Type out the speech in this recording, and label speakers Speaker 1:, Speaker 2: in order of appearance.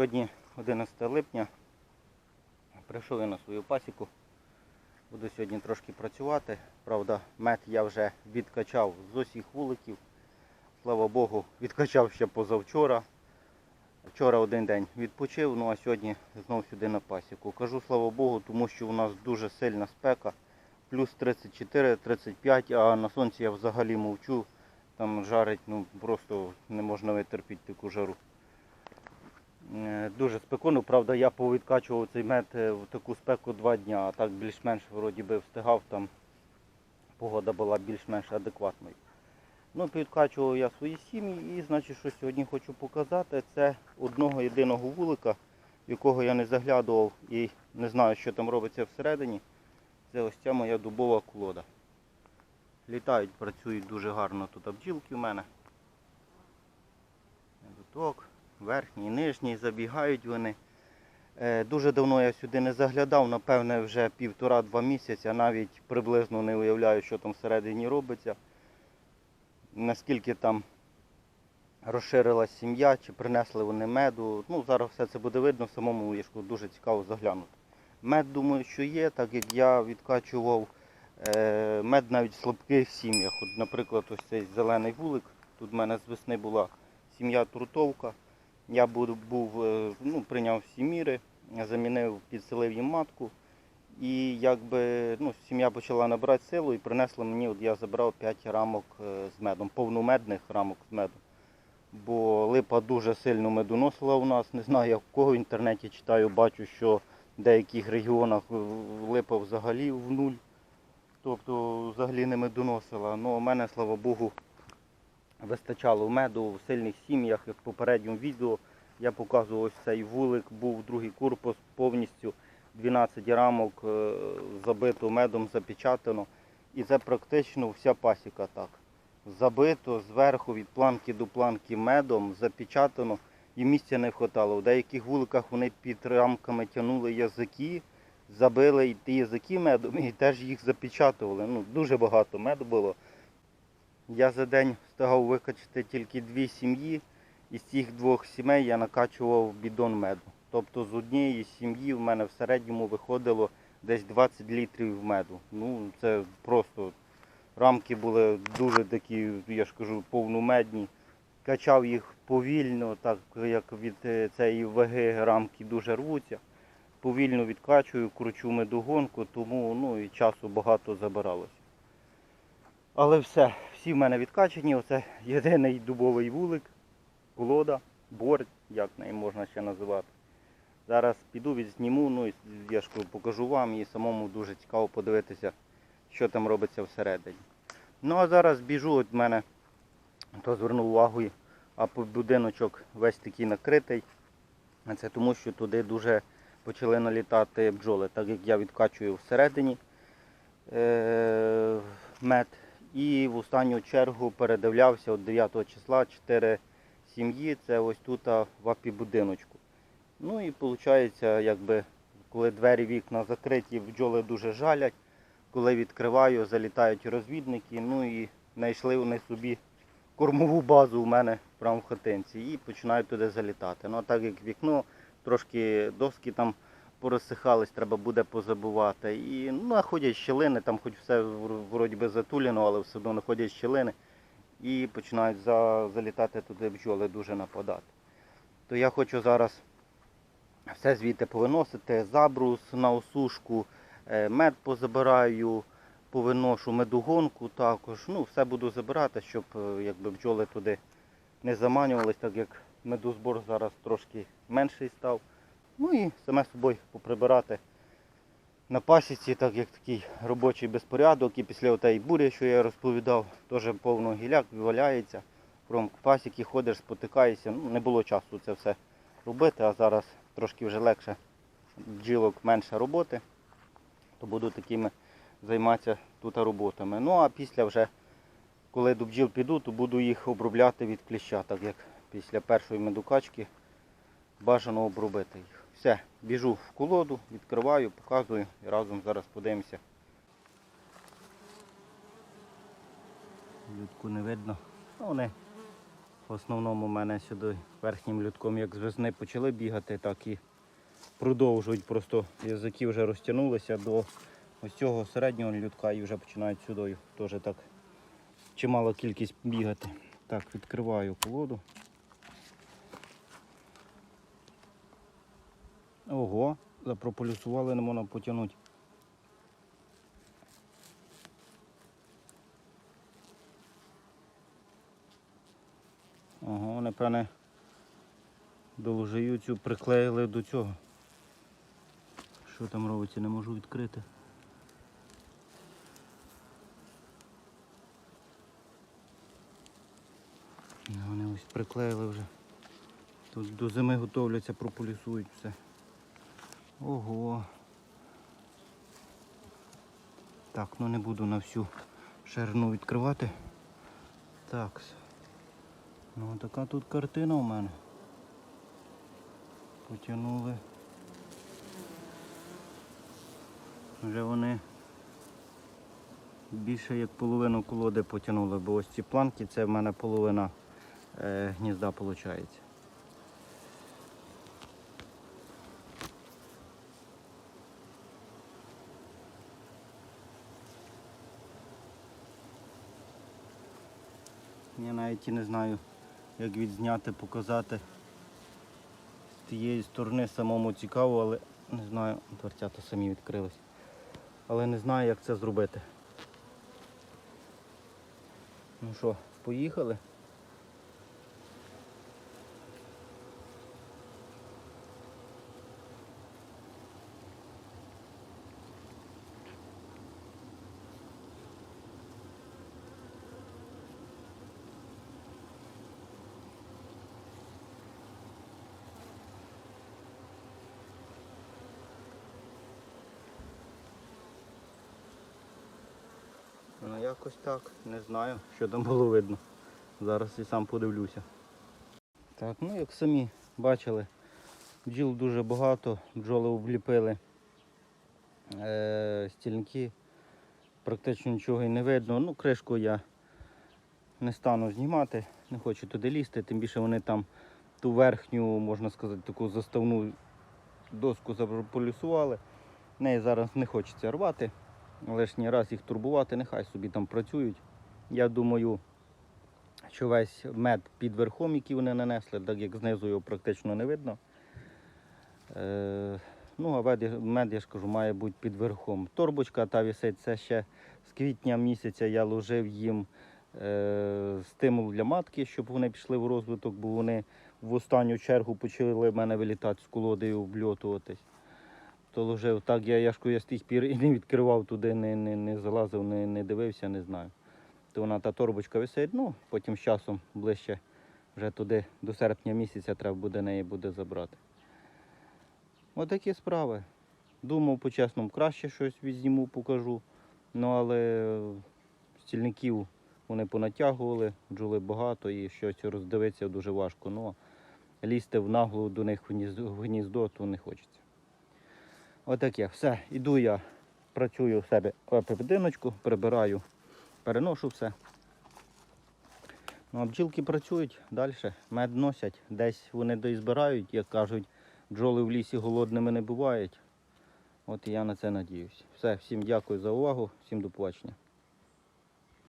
Speaker 1: Сьогодні 11 липня. Прийшов я на свою пасіку. Буду сьогодні трошки працювати. Правда, мед я вже відкачав з усіх вуликів. Слава Богу, відкачав ще позавчора. Вчора один день відпочив, ну а сьогодні знову сюди на пасіку. Кажу слава Богу, тому що у нас дуже сильна спека. Плюс 34-35, а на сонці я взагалі мовчу. Там жарить, ну просто не можна витерпіти таку жару. Е, Дуже спекотно, правда, я повідкачував цей мед е, в таку спеку два дня, а так більш-менш би встигав, там погода була більш-менш адекватною. Ну, підкачував я свої сім'ї і, значить, що сьогодні хочу показати, це одного єдиного вулика, якого я не заглядував і не знаю, що там робиться всередині. Це ось ця моя дубова колода. Літають, працюють дуже гарно тут бджілки в мене. Дуток, верхній, нижній, забігають вони. Е, Дуже давно я сюди не заглядав, напевне, вже півтора-два місяці, навіть приблизно не уявляю, що там всередині робиться. Наскільки там розширилась сім'я, чи принесли вони меду. Ну, зараз все це буде видно, в самому ліжку дуже цікаво заглянути. Мед, думаю, що є, так як я відкачував е, мед навіть в слабких сім'ях. От, наприклад, ось цей зелений вулик. Тут в мене з весни була сім'я Трутовка. Я був, був е, ну, прийняв всі міри, замінив, підселив їм матку. І якби ну, сім'я почала набирати силу і принесла мені, от я забрав 5 рамок е, з медом, повномедних рамок з медом. Бо липа дуже сильно медоносила у нас. Не знаю, я в кого в інтернеті читаю, бачу, що в деяких регіонах е, липа взагалі в нуль. Тобто взагалі не медоносила. Ну, у мене, слава Богу, вистачало меду в сильних сім'ях. Як в попередньому відео я показував ось цей вулик, був другий корпус повністю 12 рамок е, забито медом, запечатано. І це практично вся пасіка так. Забито зверху від планки до планки медом, запечатано і місця не вистачало. В деяких вуликах вони під рамками тягнули язики, забили і ті язики медом і теж їх запечатували. Ну, дуже багато меду було. Я за день встигав викачати тільки дві сім'ї. Із цих двох сімей я накачував бідон меду. Тобто з однієї сім'ї в мене в середньому виходило десь 20 літрів меду. Ну, це просто рамки були дуже такі, я ж кажу, повномедні. Качав їх повільно, так як від е, цієї ваги рамки дуже рвуться. Повільно відкачую, кручу медогонку, тому ну, і часу багато забиралося. Але все, всі в мене відкачені. Оце єдиний дубовий вулик, колода, борт, як неї можна ще називати. Зараз піду відзніму, ну і я покажу вам і самому дуже цікаво подивитися, що там робиться всередині. Ну а зараз біжу, от мене, то звернув увагу, а будиночок весь такий накритий. Це тому, що туди дуже почали налітати бджоли, так як я відкачую всередині е- мед. І в останню чергу передивлявся от 9 числа 4 сім'ї, це ось тут в апі-будиночку. Ну і виходить, якби, коли двері вікна закриті, бджоли дуже жалять. Коли відкриваю, залітають розвідники, ну і знайшли вони собі кормову базу у мене прямо в хатинці і починають туди залітати. Ну а так як вікно, трошки доски там порозсихались, треба буде позабувати. І ну, находять щілини, там хоч все вроді би затулено, але все одно знаходять щілини і починають за, залітати туди бджоли, дуже нападати. То я хочу зараз все звідти повиносити, забрус на осушку, е, мед позабираю, повиношу медогонку також. Ну, все буду забирати, щоб е, якби бджоли туди не заманювались, так як медозбор зараз трошки менший став. Ну і саме собою поприбирати на пасіці, так як такий робочий безпорядок. І після отеї бурі, що я розповідав, теж повно гіляк валяється. Пром пасіки ходиш, спотикаєшся. Ну, не було часу це все робити, а зараз трошки вже легше бджілок менше роботи, то буду такими займатися тут роботами. Ну а після вже, коли до бджіл піду, то буду їх обробляти від кліща, так як після першої медукачки бажано обробити їх. Все, біжу в колоду, відкриваю, показую і разом зараз подивимося. Людку не видно. Вони В основному в мене сюди верхнім людком як з весни почали бігати, так і продовжують. Просто язики вже розтягнулися до ось цього середнього людка і вже починають сюди теж так чимала кількість бігати. Так, відкриваю колоду. Ого, запрополюсували, не можна потягнути. Ага, вони, певне, доложию цю приклеїли до цього. Що там робиться, не можу відкрити. Ну, Вони ось приклеїли вже. Тут до зими готовляться, прополісують все. Ого. Так, ну не буду на всю ширину відкривати. Так. Ну така тут картина у мене. Потягнули. Вже вони більше як половину колоди потягнули, бо ось ці планки це в мене половина е, гнізда виходить. Я навіть і не знаю, як відзняти, показати. З тієї сторони самому цікаво, але не знаю, дверцята самі відкрились. Але не знаю, як це зробити. Ну що, поїхали? Ну якось так, не знаю, що там було видно. Зараз і сам подивлюся. Так, ну як самі бачили, бджіл дуже багато, бджоли обліпили е, стільники, практично нічого і не видно. Ну, кришку я не стану знімати, не хочу туди лізти, тим більше вони там ту верхню, можна сказати, таку заставну доску заполюсували. Неї зараз не хочеться рвати лишній раз їх турбувати, нехай собі там працюють. Я думаю, що весь мед під верхом, який вони нанесли, так як знизу його практично не видно. Е, ну, а мед, я ж кажу, має бути під верхом. Торбочка та висить, це ще з квітня місяця я ложив їм е, стимул для матки, щоб вони пішли в розвиток, бо вони в останню чергу почали в мене вилітати з колоди обльотуватись то ложив. Так я, я я з тих пір і не відкривав туди, не, не, не залазив, не, не дивився, не знаю. То вона та торбочка висить, ну потім з часом ближче вже туди до серпня місяця треба буде неї буде забрати. Отакі справи. Думав по-чесному, краще щось відзніму, покажу. Ну але стільників вони понатягували, бджоли багато і щось роздивитися дуже важко. Ну, лізти в наглу до них в гніздо то не хочеться. Отаке, все, іду я, працюю в себе в будиночку, прибираю, переношу все. Ну, а бджілки працюють далі, мед носять, десь вони доізбирають, як кажуть, бджоли в лісі голодними не бувають. От і я на це надіюсь. Все, всім дякую за увагу, всім до побачення.